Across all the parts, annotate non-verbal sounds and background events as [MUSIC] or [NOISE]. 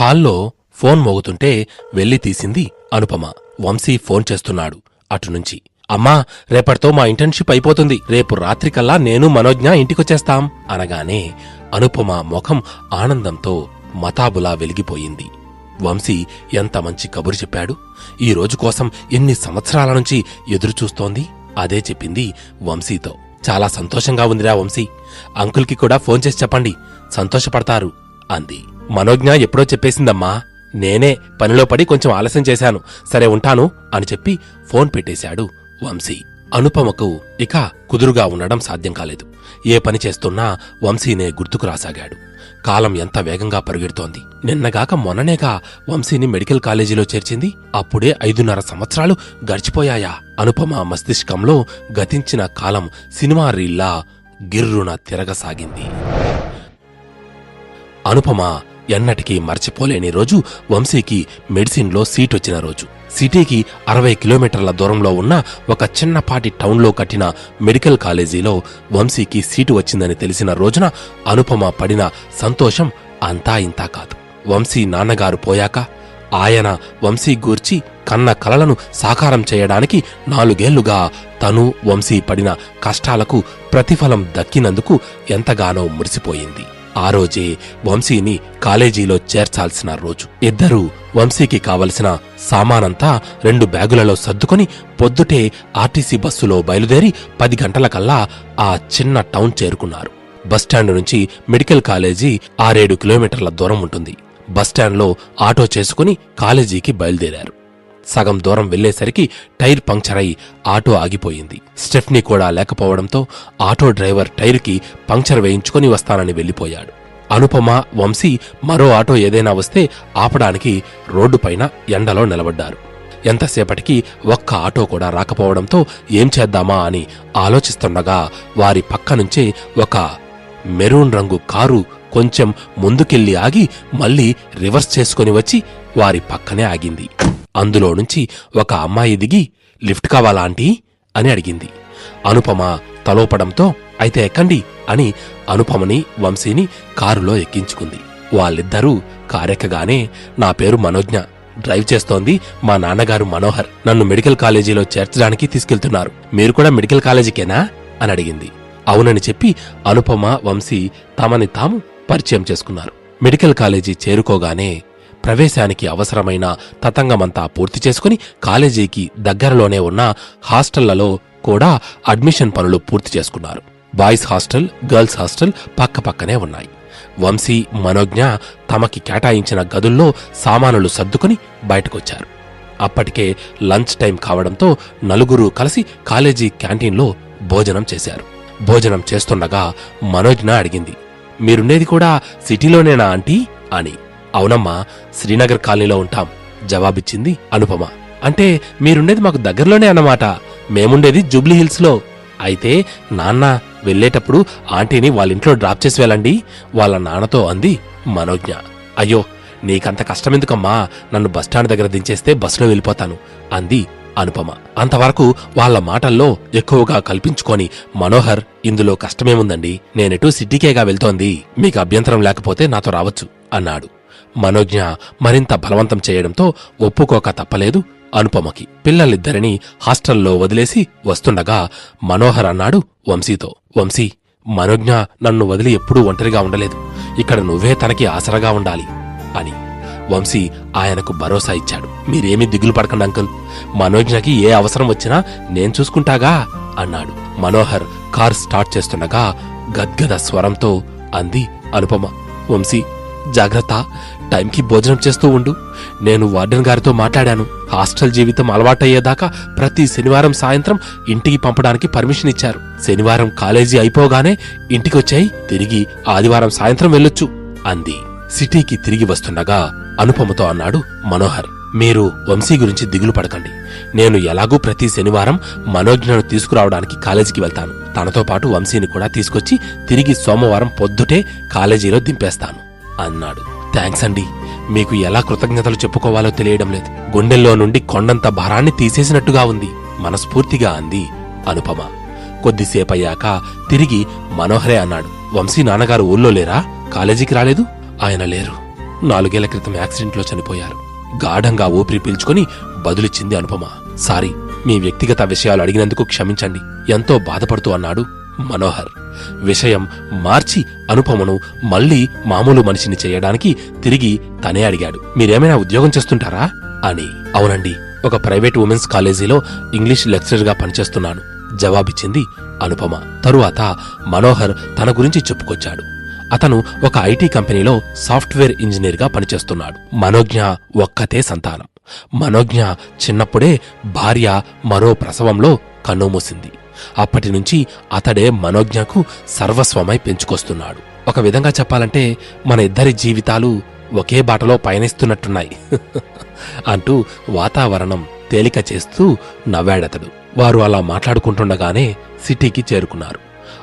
హాల్లో ఫోన్ మోగుతుంటే వెళ్ళి తీసింది అనుపమ. వంశీ ఫోన్ చేస్తున్నాడు అటునుంచి అమ్మా రేపటితో మా ఇంటర్న్షిప్ అయిపోతుంది. రేపు రాత్రికల్లా నేను మనోజ్ఞ ఇంటికొచ్చేస్తాం అనగానే అనుపమ ముఖం ఆనందంతో మతాబులా వెలిగిపోయింది. వంశీ ఎంత మంచి కబురు చెప్పాడు. ఈ రోజు కోసం ఎన్ని సంవత్సరాల నుంచి ఎదురుచూస్తోంది అదే చెప్పింది వంశీతో. చాలా సంతోషంగా ఉందిరా వంశీ. అంకుల్కి కూడా ఫోన్ చేసి చెప్పండి. సంతోషపడతారు. అంది. మనోజ్ఞ ఎప్పుడో చెప్పేసిందమ్మా నేనే పనిలో పడి కొంచెం ఆలస్యం చేశాను. సరే ఉంటాను అని చెప్పి ఫోన్ పెట్టేశాడు వంశీ. అనుపమకు ఇక కుదురుగా ఉండడం సాధ్యం కాలేదు. ఏ పని చేస్తున్నా వంశీనే గుర్తుకు రాసాగాడు. కాలం ఎంత వేగంగా పరుగెడుతోంది. నిన్నగాక మొన్ననేగా వంశీని మెడికల్ కాలేజీలో చేర్చింది. అప్పుడే ఐదున్నర సంవత్సరాలు గడిచిపోయాయా. అనుపమ మస్తిష్కంలో గతించిన కాలం సినిమా రీల్లా గిర్రున తిరగసాగింది. అనుపమ ఎన్నటికీ మర్చిపోలేని రోజు వంశీకి మెడిసిన్లో సీట్ వచ్చిన రోజు. సిటీకి అరవై కిలోమీటర్ల దూరంలో ఉన్న ఒక చిన్నపాటి టౌన్లో కట్టిన మెడికల్ కాలేజీలో వంశీకి సీటు వచ్చిందని తెలిసిన రోజున అనుపమ పడిన సంతోషం అంతా ఇంతా కాదు. వంశీ నాన్నగారు పోయాక ఆయన వంశీ గూర్చి కన్న కలలను సాకారం చేయడానికి నాలుగేళ్ళుగా తను వంశీ పడిన కష్టాలకు ప్రతిఫలం దక్కినందుకు ఎంతగానో మురిసిపోయింది. ఆ రోజే వంశీని కాలేజీలో చేర్చాల్సిన రోజు. ఇద్దరూ వంశీకి కావలసిన సామానంతా రెండు బ్యాగులలో సర్దుకొని పొద్దుటే ఆర్టీసీ బస్సులో బయలుదేరి పది గంటలకల్లా ఆ చిన్న టౌన్ చేరుకున్నారు. బస్టాండ్ నుంచి మెడికల్ కాలేజీ ఆరేడు కిలోమీటర్ల దూరం ఉంటుంది. బస్టాండ్లో ఆటో చేసుకుని కాలేజీకి బయలుదేరారు. సగం దూరం వెళ్ళేసరికి టైర్ పంక్చర్ అయి ఆటో ఆగిపోయింది. స్టెఫ్నీ కూడా లేకపోవడంతో ఆటో డ్రైవర్ టైర్కి పంక్చర్ వేయించుకొని వస్తానని వెళ్ళిపోయాడు అనుపమ వంశీ మరో ఆటో ఏదైనా వస్తే ఆపడానికి రోడ్డుపైన ఎండలో నిలబడ్డారు. ఎంతసేపటికి ఒక్క ఆటో కూడా రాకపోవడంతో ఏం చేద్దామా అని ఆలోచిస్తుండగా వారి పక్క నుంచే ఒక మెరూన్ రంగు కారు కొంచెం ముందుకెళ్ళి ఆగి మళ్ళీ రివర్స్ చేసుకుని వచ్చి వారి పక్కనే ఆగింది. అందులో నుంచి ఒక అమ్మాయి దిగి లిఫ్ట్ కావాలా ఆంటీ? అని అడిగింది. అనుపమ తలోపడంతో అయితే ఎక్కండి అని అనుపమని వంశీని కారులో ఎక్కించుకుంది. వాళ్ళిద్దరూ కారెక్కగానే నా పేరు మనోజ్ఞ డ్రైవ్ చేస్తోంది మా నాన్నగారు మనోహర్. నన్ను మెడికల్ కాలేజీలో చేర్చడానికి తీసుకెళ్తున్నారు. మీరు కూడా మెడికల్ కాలేజీకేనా? అని అడిగింది. అవునని చెప్పి అనుపమ వంశీ తమని తాము పరిచయం చేసుకున్నారు. మెడికల్ కాలేజీ చేరుకోగానే ప్రవేశానికి అవసరమైన తతంగమంతా పూర్తి చేసుకుని కాలేజీకి దగ్గరలోనే ఉన్న హాస్టళ్ళలో కూడా అడ్మిషన్ పనులు పూర్తి చేసుకున్నారు. బాయ్స్ హాస్టల్ గర్ల్స్ హాస్టల్ పక్కపక్కనే ఉన్నాయి. వంశీ మనోజ్ఞ తమకి కేటాయించిన గదుల్లో సామానులు సర్దుకుని బయటకొచ్చారు. అప్పటికే లంచ్ టైం కావడంతో నలుగురు కలిసి కాలేజీ క్యాంటీన్లో భోజనం చేశారు. భోజనం చేస్తుండగా మనోజ్ఞ అడిగింది మీరుండేది కూడా సిటీలోనేనా ఆంటీ? అని. అవునమ్మా శ్రీనగర్ కాలనీలో ఉంటాం. జవాబిచ్చింది అనుపమ. అంటే మీరుండేది మాకు దగ్గరలోనే అన్నమాట. మేముండేది జూబ్లీ హిల్స్లో. అయితే నాన్న వెళ్ళేటప్పుడు ఆంటీని వాళ్ళింట్లో డ్రాప్ చేసి వెళ్ళండి వాళ్ళ నాన్నతో అంది మనోజ్ఞ. అయ్యో నీకంత కష్టమెందుకమ్మా? నన్ను బస్టాండ్ దగ్గర దించేస్తే బస్సులో వెళ్ళిపోతాను అంది అనుపమ. అంతవరకు వాళ్ళ మాటల్లో ఎక్కువగా కల్పించుకొని మనోహర్ ఇందులో కష్టమేముందండి? నేనెటూ సిటీకేగా వెళ్తోంది మీకు అభ్యంతరం లేకపోతే నాతో రావచ్చు అన్నాడు. మనోజ్ఞ మరింత బలవంతం చేయడంతో ఒప్పుకోక తప్పలేదు. అనుపమకి పిల్లలిద్దరినీ హాస్టల్లో వదిలేసి వస్తుండగా మనోహర్ అన్నాడు వంశీతో వంశీ మనోజ్ఞ నన్ను వదిలి ఎప్పుడూ ఒంటరిగా ఉండలేదు. ఇక్కడ నువ్వే తనకి ఆసరగా ఉండాలి అని వంశీ ఆయనకు భరోసా ఇచ్చాడు. మీరేమీ దిగులు పడకండి అంకుల్. మనోజ్ఞకి ఏ అవసరం వచ్చినా నేను చూసుకుంటాగా అన్నాడు. మనోహర్ కార్ స్టార్ట్ చేస్తుండగా గద్గద స్వరంతో అంది అనుపమ. వంశీ జాగ్రత్త. టైంకి భోజనం చేస్తూ ఉండు. నేను వార్డెన్ గారితో మాట్లాడాను. హాస్టల్ జీవితం అలవాటయ్యేదాకా ప్రతి శనివారం సాయంత్రం ఇంటికి పంపడానికి పర్మిషన్ ఇచ్చారు. శనివారం కాలేజీ అయిపోగానే ఇంటికొచ్చాయి తిరిగి ఆదివారం సాయంత్రం వెళ్ళొచ్చు అంది. సిటీకి తిరిగి వస్తుండగా అనుపమతో అన్నాడు మనోహర్. మీరు వంశీ గురించి దిగులు పడకండి. నేను ఎలాగూ ప్రతి శనివారం మనోజ్ఞను తీసుకురావడానికి కాలేజీకి వెళ్తాను. తనతో పాటు వంశీని కూడా తీసుకొచ్చి తిరిగి సోమవారం పొద్దుటే కాలేజీలో దింపేస్తాను అన్నాడు. థ్యాంక్స్ అండి. మీకు ఎలా కృతజ్ఞతలు చెప్పుకోవాలో తెలియడం లేదు. గుండెల్లో నుండి కొండంత భారాన్ని తీసేసినట్టుగా ఉంది. మనస్ఫూర్తిగా అంది అనుపమ. కొద్దిసేపయ్యాక తిరిగి మనోహరే అన్నాడు. వంశీ నాన్నగారు ఊళ్ళో లేరా? కాలేజీకి రాలేదు? ఆయన లేరు. నాలుగేళ్ళ క్రితం యాక్సిడెంట్లో చనిపోయారు. గాఢంగా ఊపిరి పీల్చుకుని బదులిచ్చింది అనుపమ. సారీ మీ వ్యక్తిగత విషయాలు అడిగినందుకు క్షమించండి. ఎంతో బాధపడుతూ అన్నాడు మనోహర్. విషయం మార్చి అనుపమను మళ్ళీ మామూలు మనిషిని చేయడానికి తిరిగి తనే అడిగాడు. మీరేమైనా ఉద్యోగం చేస్తుంటారా? అని. అవునండి. ఒక ప్రైవేట్ ఉమెన్స్ కాలేజీలో ఇంగ్లీష్ లెక్చరర్గా పనిచేస్తున్నాను. జవాబిచ్చింది అనుపమ. తరువాత మనోహర్ తన గురించి చెప్పుకొచ్చాడు. అతను ఒక ఐటీ కంపెనీలో సాఫ్ట్వేర్ ఇంజనీర్గా పనిచేస్తున్నాడు. మనోజ్ఞ ఒక్కతే సంతానం. మనోజ్ఞ చిన్నప్పుడే భార్య మరో ప్రసవంలో కన్నుమూసింది అప్పటి నుంచి అతడే మనోజ్ఞకు సర్వస్వమై పెంచుకొస్తున్నాడు. ఒక విధంగా చెప్పాలంటే మన ఇద్దరి జీవితాలు ఒకే బాటలో పయనిస్తున్నట్టున్నాయి. [LAUGHS] అంటూ వాతావరణం తేలిక చేస్తూ నవ్వాడతడు. వారు అలా మాట్లాడుకుంటుండగానే సిటీకి చేరుకున్నారు.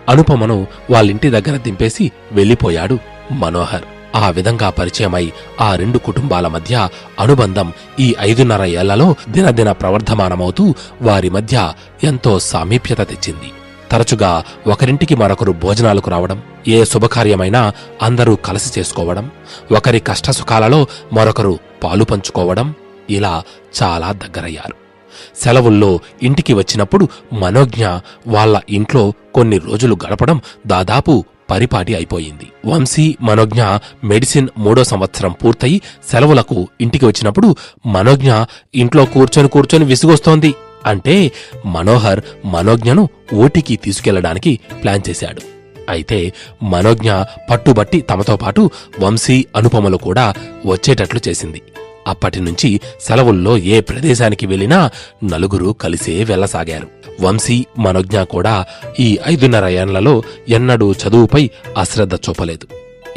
అనుపమను వాళ్ళింటి దగ్గర దింపేసి వెళ్ళిపోయాడు మనోహర్. ఆ విధంగా పరిచయమై ఆ రెండు కుటుంబాల మధ్య అనుబంధం ఈ ఐదున్నర ఏళ్ళలో దినదిన ప్రవర్ధమానమవుతూ వారి మధ్య ఎంతో సామీప్యత తెచ్చింది. తరచుగా ఒకరింటికి మరొకరు భోజనాలకు రావడం ఏ శుభకార్యమైనా అందరూ కలిసి చేసుకోవడం ఒకరి కష్టసుఖాలలో మరొకరు పాలు పంచుకోవడం ఇలా చాలా దగ్గరయ్యారు. సెలవుల్లో ఇంటికి వచ్చినప్పుడు మనోజ్ఞ వాళ్ళ ఇంట్లో కొన్ని రోజులు గడపడం దాదాపు పరిపాటి అయిపోయింది. వంశీ మనోజ్ఞ మెడిసిన్ మూడో సంవత్సరం పూర్తయి సెలవులకు ఇంటికి వచ్చినప్పుడు మనోజ్ఞ ఇంట్లో కూర్చొని కూర్చొని విసుగొస్తోంది. అంటే మనోహర్ మనోజ్ఞను ఊటికి తీసుకెళ్ళడానికి ప్లాన్ చేశాడు. అయితే మనోజ్ఞ పట్టుబట్టి తమతో పాటు వంశీ అనుపమలు కూడా వచ్చేటట్లు చేసింది. అప్పటి నుంచి సెలవుల్లో ఏ ప్రదేశానికి వెళ్ళినా నలుగురు కలిసే వెళ్ళసాగారు. వంశీ మనోజ్ఞ కూడా ఈ ఐదున్నర ఏళ్ళలో ఎన్నడూ చదువుపై అశ్రద్ధ చూపలేదు.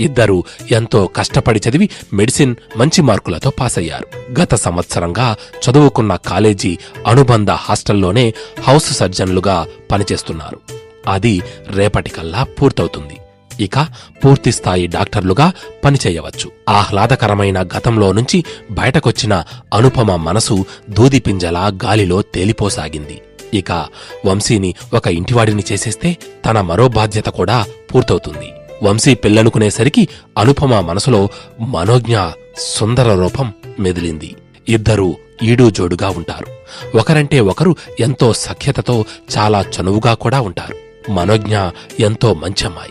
ఇద్దరూ ఎంతో కష్టపడి చదివి మెడిసిన్ మంచి మార్కులతో పాస్ అయ్యారు గత సంవత్సరంగా చదువుకున్న కాలేజీ అనుబంధ హాస్టల్లోనే హౌస్ సర్జన్లుగా పనిచేస్తున్నారు. అది రేపటికల్లా పూర్తవుతుంది. ఇక పూర్తిస్థాయి డాక్టర్లుగా పనిచేయవచ్చు. ఆహ్లాదకరమైన గతంలో నుంచి బయటకొచ్చిన అనుపమ మనసు దూదిపింజలా గాలిలో తేలిపోసాగింది. ఇక వంశీని ఒక ఇంటివాడిని చేసేస్తే తన మరో బాధ్యత కూడా పూర్తవుతుంది. వంశీ పెళ్ళనుకునేసరికి అనుపమ మనసులో మనోజ్ఞ సుందర రూపం మెదిలింది. ఇద్దరూ ఈడూ జోడుగా ఉంటారు. ఒకరంటే ఒకరు ఎంతో సఖ్యతతో చాలా చనువుగా కూడా ఉంటారు. మనోజ్ఞ ఎంతో మంచమ్మాయి.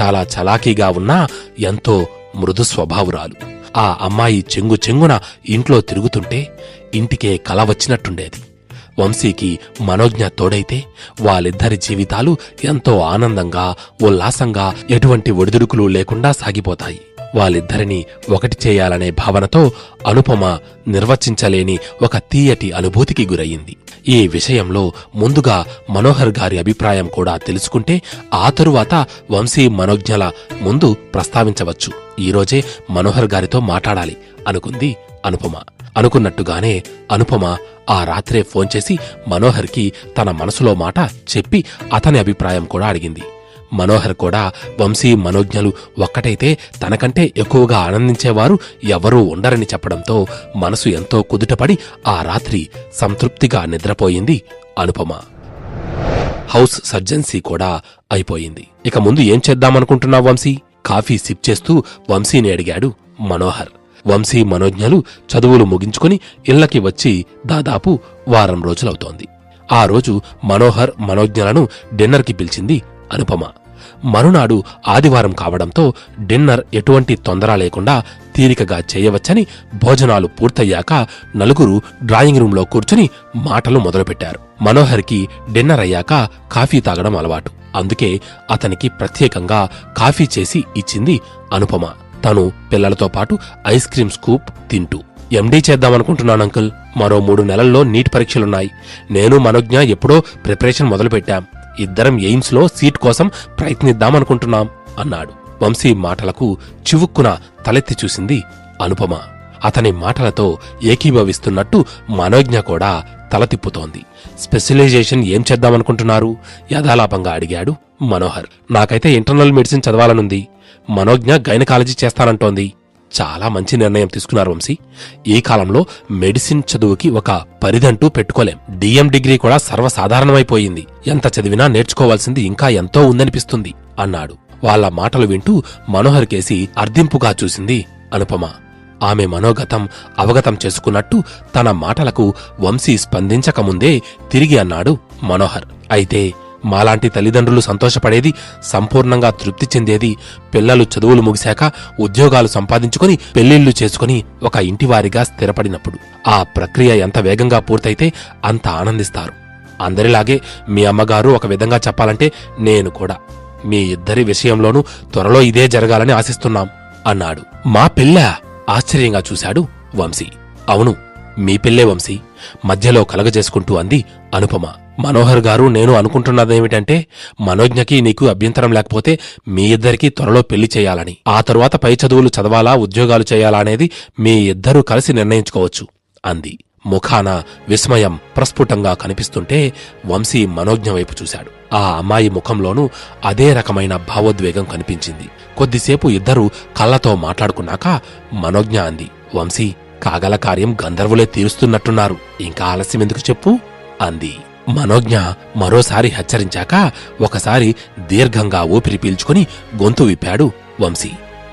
చాలా చలాకీగా ఉన్నా ఎంతో మృదు స్వభావురాలు. ఆ అమ్మాయి చెంగు చెంగున ఇంట్లో తిరుగుతుంటే ఇంటికే కల వచ్చినట్టుండేది. వంశీకి మనోజ్ఞ తోడైతే వాళ్ళిద్దరి జీవితాలు ఎంతో ఆనందంగా ఉల్లాసంగా ఎటువంటి ఒడిదుడుకులు లేకుండా సాగిపోతాయి. వాళ్ళిద్దరినీ ఒకటి చేయాలనే భావనతో అనుపమ నిర్వచించలేని ఒక తీయటి అనుభూతికి గురయ్యింది ఈ విషయంలో ముందుగా మనోహర్ గారి అభిప్రాయం కూడా తెలుసుకుంటే ఆ తరువాత వంశీ మనోజ్ఞల ముందు ప్రస్తావించవచ్చు. ఈరోజే మనోహర్ గారితో మాట్లాడాలి అనుకుంది అనుపమ. అనుకున్నట్టుగానే అనుపమ ఆ రాత్రే ఫోన్ చేసి మనోహర్కి తన మనసులో మాట చెప్పి అతని అభిప్రాయం కూడా అడిగింది. మనోహర్ కూడా వంశీ మనోజ్ఞలు ఒక్కటైతే తనకంటే ఎక్కువగా ఆనందించేవారు ఎవరూ ఉండరని చెప్పడంతో మనసు ఎంతో కుదుటపడి ఆ రాత్రి సంతృప్తిగా నిద్రపోయింది అనుపమ. హౌస్ సర్జెన్సీ కూడా అయిపోయింది. ఇక ముందు ఏం చేద్దామనుకుంటున్నావు వంశీ? కాఫీ సిప్ చేస్తూ వంశీని అడిగాడు మనోహర్. వంశీ మనోజ్ఞలు చదువులు ముగించుకుని ఇళ్ళకి వచ్చి దాదాపు వారం రోజులవుతోంది. ఆ రోజు మనోహర్ మనోజ్ఞలను డిన్నర్కి పిలిచింది అనుపమ. మరునాడు ఆదివారం కావడంతో డిన్నర్ ఎటువంటి తొందర లేకుండా తీరికగా చేయవచ్చని భోజనాలు పూర్తయ్యాక నలుగురు డ్రాయింగ్ రూంలో కూర్చుని మాటలు మొదలుపెట్టారు. మనోహర్కి డిన్నర్ అయ్యాక కాఫీ తాగడం అలవాటు. అందుకే అతనికి ప్రత్యేకంగా కాఫీ చేసి ఇచ్చింది అనుపమ. తను పిల్లలతో పాటు ఐస్ క్రీమ్ స్కూప్ తింటూ. ఎండీ చేద్దామనుకుంటున్నాను అంకుల్. మరో మూడు నెలల్లో నీట్ పరీక్షలున్నాయి. నేను మనోజ్ఞ ఎప్పుడో ప్రిపరేషన్ మొదలుపెట్టాం. ఇద్దరం ఎయిమ్స్లో సీట్ కోసం ప్రయత్నిద్దామనుకుంటున్నాం అన్నాడు. వంశీ మాటలకు చివుక్కున తలెత్తి చూసింది అనుపమ. అతని మాటలతో ఏకీభవిస్తున్నట్టు మనోజ్ఞ కూడా తల తిప్పుతోంది. స్పెషలైజేషన్ ఏం చేద్దామనుకుంటున్నారు? యథాలాపంగా అడిగాడు మనోహర్. నాకైతే ఇంటర్నల్ మెడిసిన్ చదవాలనుంది. మనోజ్ఞ గైనకాలజీ చేస్తానంటోంది. చాలా మంచి నిర్ణయం తీసుకున్నారు వంశీ. ఈ కాలంలో మెడిసిన్ చదువుకి ఒక పరిధంటూ పెట్టుకోలేం. డిఎం డిగ్రీ కూడా సర్వసాధారణమైపోయింది. ఎంత చదివినా నేర్చుకోవాల్సింది ఇంకా ఎంతో ఉందనిపిస్తుంది అన్నాడు. వాళ్ళ మాటలు వింటూ మనోహర్ కేసి అర్ధింపుగా చూసింది అనుపమ. ఆమె మనోగతం అవగతం చేసుకున్నట్టు తన మాటలకు వంశీ స్పందించకముందే తిరిగి అన్నాడు మనోహర్. అయితే మాలాంటి తల్లిదండ్రులు సంతోషపడేది సంపూర్ణంగా తృప్తి చెందేది. పిల్లలు చదువులు ముగిశాక ఉద్యోగాలు సంపాదించుకుని పెళ్ళిళ్ళు చేసుకుని ఒక ఇంటివారిగా స్థిరపడినప్పుడు ఆ ప్రక్రియ ఎంత వేగంగా పూర్తయితే అంత ఆనందిస్తారు. అందరిలాగే మీ అమ్మగారు ఒక విధంగా చెప్పాలంటే నేను కూడా. మీ ఇద్దరి విషయంలోనూ త్వరలో ఇదే జరగాలని ఆశిస్తున్నాం అన్నాడు. మా పిల్ల ఆశ్చర్యంగా చూశాడు వంశీ. అవును మీ పెళ్ళే వంశీ మధ్యలో కలగజేసుకుంటూ అంది అనుపమ. మనోహర్ గారు నేను అనుకుంటున్నదేమిటంటే మనోజ్ఞకి నీకు అభ్యంతరం లేకపోతే మీ ఇద్దరికీ త్వరలో పెళ్ళి చేయాలని ఆ తరువాత పై చదువులు చదవాలా ఉద్యోగాలు చేయాలా అనేది మీ ఇద్దరూ కలిసి నిర్ణయించుకోవచ్చు అంది. ముఖాన విస్మయం ప్రస్ఫుటంగా కనిపిస్తుంటే వంశీ మనోజ్ఞ వైపు చూశాడు. ఆ అమ్మాయి ముఖంలోనూ అదే రకమైన భావోద్వేగం కనిపించింది. కొద్దిసేపు ఇద్దరూ కళ్ళతో మాట్లాడుకున్నాక మనోజ్ఞ అంది వంశీ కాగల కార్యం గంధర్వులే తీరుస్తున్నట్టున్నారు. ఇంకా ఆలస్యం ఎందుకు చెప్పు? అంది. మనోజ్ఞ మరోసారి హెచ్చరించాక ఒకసారి దీర్ఘంగా ఊపిరి పీల్చుకుని గొంతు విప్పాడు వంశీ.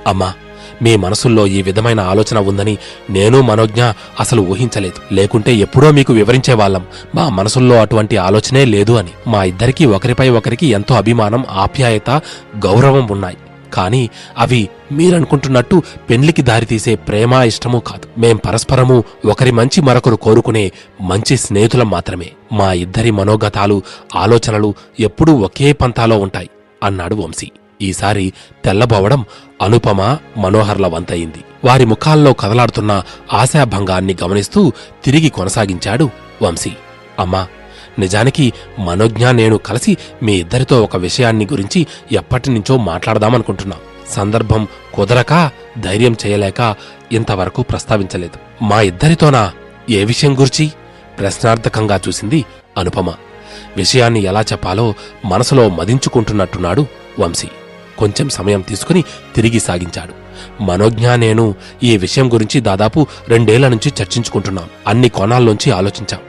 అమ్మా మీ మనసుల్లో ఈ విధమైన ఆలోచన ఉందని నేను మనోజ్ఞ అసలు ఊహించలేదు. లేకుంటే ఎప్పుడో మీకు వివరించేవాళ్ళం. మా మనసుల్లో అటువంటి ఆలోచనే లేదు అని. మా ఇద్దరికీ ఒకరిపై ఒకరికి ఎంతో అభిమానం ఆప్యాయత గౌరవం ఉన్నాయి. కానీ అవి మీరనుకుంటున్నట్టు పెళ్ళికి దారితీసే ప్రేమ ఇష్టమూ కాదు. మేం పరస్పరము ఒకరి మంచి మరొకరు కోరుకునే మంచి స్నేహితులం మాత్రమే. మా ఇద్దరి మనోగతాలు ఆలోచనలు ఎప్పుడూ ఒకే పంతాలో ఉంటాయి అన్నాడు వంశీ. ఈసారి తెల్లబోవడం అనుపమ మనోహర్ల వంతయింది వారి ముఖాల్లో కదలాడుతున్న ఆశాభంగాన్ని గమనిస్తూ తిరిగి కొనసాగించాడు వంశీ. అమ్మా నిజానికి మనోజ్ఞ నేను కలిసి మీ ఇద్దరితో ఒక విషయాన్ని గురించి ఎప్పటినుంచో మాట్లాడదామనుకుంటున్నాం. సందర్భం కుదరక ధైర్యం చేయలేక ఇంతవరకు ప్రస్తావించలేదు. మా ఇద్దరితోనా? ఏ విషయం గురించి ప్రశ్నార్థకంగా చూసింది అనుపమ. విషయాన్ని ఎలా చెప్పాలో మనసులో మదించుకుంటున్నట్టున్నాడు వంశీ. కొంచెం సమయం తీసుకుని తిరిగి సాగించాడు. మనోజ్ఞ నేను ఈ విషయం గురించి దాదాపు రెండేళ్ళ నుంచి చర్చించుకుంటున్నాం. అన్ని కోణాల్లోంచి ఆలోచించాం.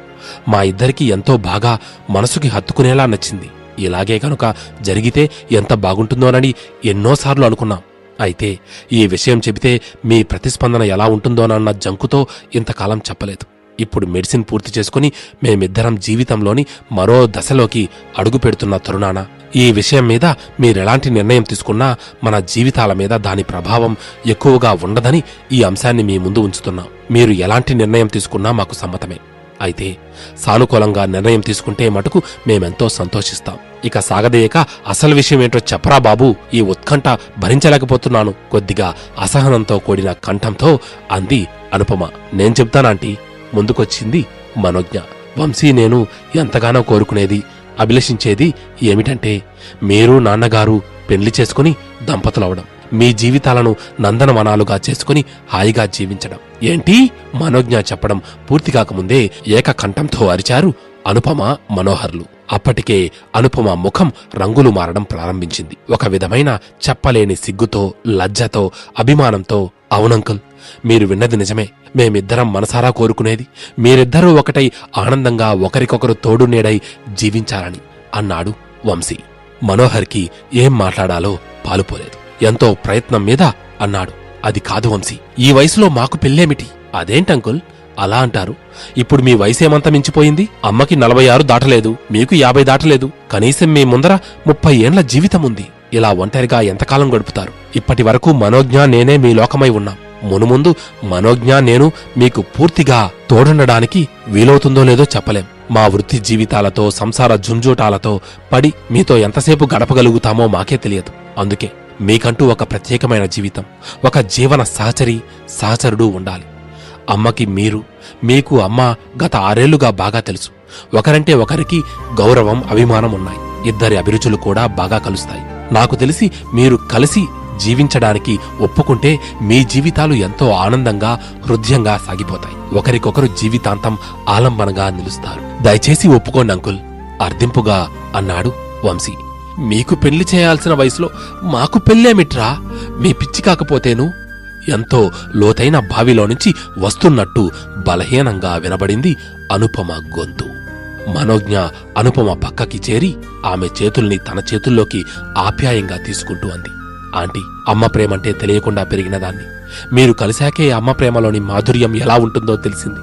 మా ఇద్దరికి ఎంతో బాగా మనసుకి హత్తుకునేలా నచ్చింది. ఇలాగే కనుక జరిగితే ఎంత బాగుంటుందోనని ఎన్నోసార్లు అనుకున్నాం. అయితే ఈ విషయం చెబితే మీ ప్రతిస్పందన ఎలా ఉంటుందోనన్న జంకుతో ఇంతకాలం చెప్పలేదు. ఇప్పుడు మెడిసిన్ పూర్తి చేసుకుని మేమిద్దరం జీవితంలోని మరో దశలోకి అడుగు పెడుతున్న తరుణాన ఈ విషయం మీద మీరెలాంటి నిర్ణయం తీసుకున్నా మన జీవితాల మీద దాని ప్రభావం ఎక్కువగా ఉండదని ఈ అంశాన్ని మీ ముందు ఉంచుతున్నాం. మీరు ఎలాంటి నిర్ణయం తీసుకున్నా మాకు సమ్మతమే. అయితే సానుకూలంగా నిర్ణయం తీసుకుంటే మటుకు మేమెంతో సంతోషిస్తాం. ఇక సాగదీయక అసలు విషయం ఏంటో చెప్పరా బాబు. ఈ ఉత్కంఠ భరించలేకపోతున్నాను. కొద్దిగా అసహనంతో కూడిన కంఠంతో అంది అనుపమ. నేను చెప్తానంటీ ముందుకొచ్చింది మనోజ్ఞ. వంశీ నేను ఎంతగానో కోరుకునేది అభిలషించేది ఏమిటంటే మీరు నాన్నగారు పెళ్ళి చేసుకుని దంపతులవడం. మీ జీవితాలను నందనవనాలుగా చేసుకుని హాయిగా జీవించడం. ఏంటి? మనోజ్ఞ చెప్పడం పూర్తి కాకముందే ఏకకంఠంతో అరిచారు అనుపమ మనోహర్లు. అప్పటికే అనుపమ ముఖం రంగులు మారడం ప్రారంభించింది. ఒక విధమైన చెప్పలేని సిగ్గుతో లజ్జతో అభిమానంతో అవునంకుల్ మీరు విన్నది నిజమే. మేమిద్దరం మనసారా కోరుకునేది. మీరిద్దరూ ఒకటై ఆనందంగా ఒకరికొకరు తోడు నీడై జీవించాలని అన్నాడు వంశీ. మనోహర్కి ఏం మాట్లాడాలో పాలుపోలేదు. ఎంతో ప్రయత్నం మీద అన్నాడు. అది కాదు వంశీ ఈ వయసులో మాకు పెళ్ళేమిటి? అదేంటంకుల్ అలా అంటారు. ఇప్పుడు మీ వయసేమంత మించిపోయింది? అమ్మకి నలభై ఆరు దాటలేదు మీకు యాభై దాటలేదు. కనీసం మీ ముందర ముప్పై ఏండ్ల జీవితం ఉంది. ఇలా ఒంటరిగా ఎంతకాలం గడుపుతారు? ఇప్పటి వరకు మనోజ్ఞ నేనే మీ లోకమై ఉన్నాం. మునుముందు మనోజ్ఞ నేను మీకు పూర్తిగా తోడుండడానికి వీలవుతుందో లేదో చెప్పలేం. మా వృత్తి జీవితాలతో సంసార జుంజూటాలతో పడి మీతో ఎంతసేపు గడపగలుగుతామో మాకే తెలియదు. అందుకే మీకంటూ ఒక ప్రత్యేకమైన జీవితం ఒక జీవన సహచరి సహచరుడు ఉండాలి. అమ్మకి మీరు మీకు అమ్మ గత ఆరేళ్ళుగా బాగా తెలుసు. ఒకరంటే ఒకరికి గౌరవం అభిమానం ఉన్నాయి. ఇద్దరి అభిరుచులు కూడా బాగా కలుస్తాయి. నాకు తెలిసి మీరు కలిసి జీవించడానికి ఒప్పుకుంటే మీ జీవితాలు ఎంతో ఆనందంగా హృదయంగా సాగిపోతాయి. ఒకరికొకరు జీవితాంతం ఆలంబనగా నిలుస్తారు. దయచేసి ఒప్పుకోండి అంకుల్. అర్ధింపుగా అన్నాడు వంశీ. మీకు పెళ్ళి చేయాల్సిన వయసులో మాకు పెళ్ళేమిట్రా మీ పిచ్చి కాకపోతేను ఎంతో లోతైన బావిలో నుంచి వస్తున్నట్టు బలహీనంగా వినబడింది అనుపమ గొంతు. మనోజ్ఞ అనుపమ పక్కకి చేరి ఆమె చేతుల్ని తన చేతుల్లోకి ఆప్యాయంగా తీసుకుంటూ అంది. ఆంటీ అమ్మ ప్రేమంటే తెలియకుండా పెరిగిన దాన్ని మీరు కలిశాకే అమ్మ ప్రేమలోని మాధుర్యం ఎలా ఉంటుందో తెలిసింది.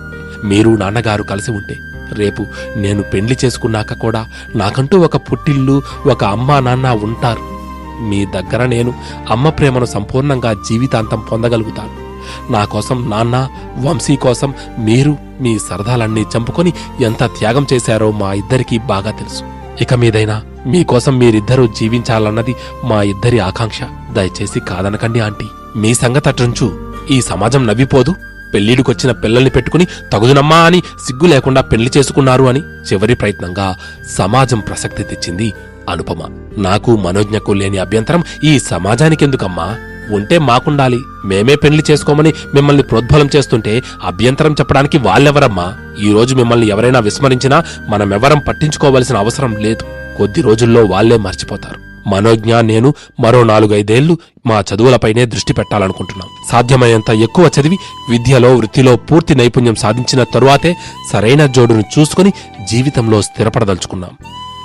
మీరు నాన్నగారు కలిసి ఉంటే రేపు నేను పెండ్లి చేసుకున్నాక కూడా నాకంటూ ఒక పుట్టిల్లు ఒక అమ్మా నాన్న ఉంటారు. మీ దగ్గర నేను అమ్మ ప్రేమను సంపూర్ణంగా జీవితాంతం పొందగలుగుతాను. నా కోసం నాన్న వంశీ కోసం మీరు మీ సరదాలన్నీ చంపుకొని ఎంత త్యాగం చేశారో మా ఇద్దరికీ బాగా తెలుసు. ఇక మీదైనా మీకోసం మీరిద్దరూ జీవించాలన్నది మా ఇద్దరి ఆకాంక్ష. దయచేసి కాదనకండి ఆంటీ. మీ సంగతట్రుంచు ఈ సమాజం నవ్విపోదు. పెళ్ళిడికొచ్చిన పిల్లల్ని పెట్టుకుని తగుదునమ్మా అని సిగ్గు లేకుండా పెళ్ళి చేసుకున్నారు అని చివరి ప్రయత్నంగా సమాజం ప్రసక్తి తెచ్చింది అనుపమ. నాకు మనోజ్ఞకు లేని అభ్యంతరం ఈ సమాజానికెందుకమ్మా? ఉంటే మాకుండాలి. మేమే పెళ్ళి చేసుకోమని మిమ్మల్ని ప్రోద్బలం చేస్తుంటే అభ్యంతరం చెప్పడానికి వాళ్ళెవరమ్మా? ఈ రోజు మిమ్మల్ని ఎవరైనా విస్మరించినా మనమెవరం పట్టించుకోవలసిన అవసరం లేదు. కొద్ది రోజుల్లో వాళ్ళే మర్చిపోతారు. మనోజ్ఞ నేను మరో నాలుగైదేళ్ళు మా చదువులపైనే దృష్టి పెట్టాలనుకుంటున్నాం. సాధ్యమైనంత ఎక్కువ చదివి విద్యలో వృత్తిలో పూర్తి నైపుణ్యం సాధించిన తరువాతే సరైన జోడును చూసుకుని జీవితంలో స్థిరపడదలుచుకున్నాం.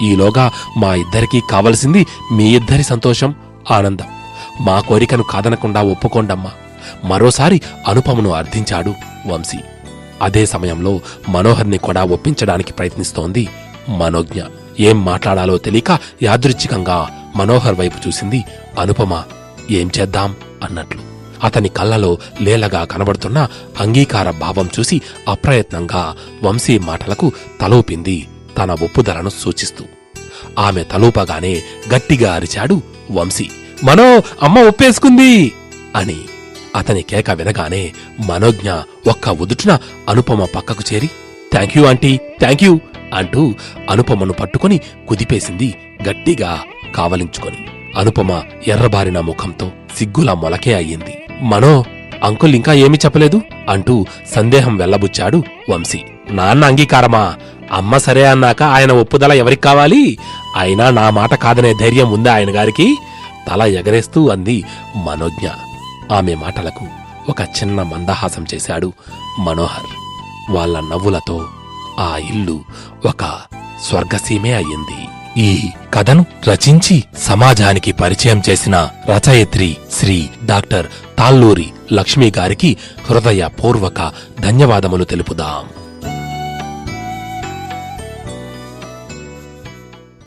ఈలోగా మా ఇద్దరికీ కావలసింది మీ ఇద్దరి సంతోషం ఆనందం. మా కోరికను కాదనకుండా ఒప్పుకోండమ్మా. మరోసారి అనుపమను అర్థించాడు వంశీ. అదే సమయంలో మనోహర్ని కూడా ఒప్పించడానికి ప్రయత్నిస్తోంది మనోజ్ఞ. ఏం మాట్లాడాలో తెలియక యాదృచ్ఛికంగా మనోహర్ వైపు చూసింది అనుపమ ఏం చేద్దాం? అన్నట్లు. అతని కళ్ళలో లేలగా కనబడుతున్న అంగీకార భావం చూసి అప్రయత్నంగా వంశీ మాటలకు తలూపింది తన ఒప్పుదలను సూచిస్తూ. ఆమె తలూపగానే గట్టిగా అరిచాడు వంశీ. మనో అమ్మ ఒప్పేసుకుంది! అని. అతని కేక వినగానే మనోజ్ఞ ఒక్క ఉదుటున అనుపమ పక్కకు చేరి thank you aunty thank you! అంటూ అనుపమను పట్టుకొని కుదిపేసింది గట్టిగా కావలించుకొని. అనుపమ ఎర్రబారిన ముఖంతో సిగ్గులా మొలకే అయ్యింది. మనో అంకుల్ ఇంకా ఏమీ చెప్పలేదు? అంటూ సందేహం వెల్లబుచ్చాడు వంశీ. నాన్న అంగీకారమా? అమ్మ సరే అన్నాక ఆయన ఒప్పుదల ఎవరికి కావాలి? అయినా నా మాట కాదనే ధైర్యం ఉందా ఆయన గారికి? తల ఎగరేస్తూ అంది మనోజ్ఞ. ఆమె మాటలకు ఒక చిన్న మందహాసం చేశాడు మనోహర్. వాళ్ళ నవ్వులతో ఆ ఇల్లు ఒక స్వర్గసీమే అయ్యింది. ఈ కథను రచించి సమాజానికి పరిచయం చేసిన రచయిత్రి శ్రీ డాక్టర్ తాల్లూరి లక్ష్మి గారికి హృదయపూర్వక ధన్యవాదములు తెలుపుదాం.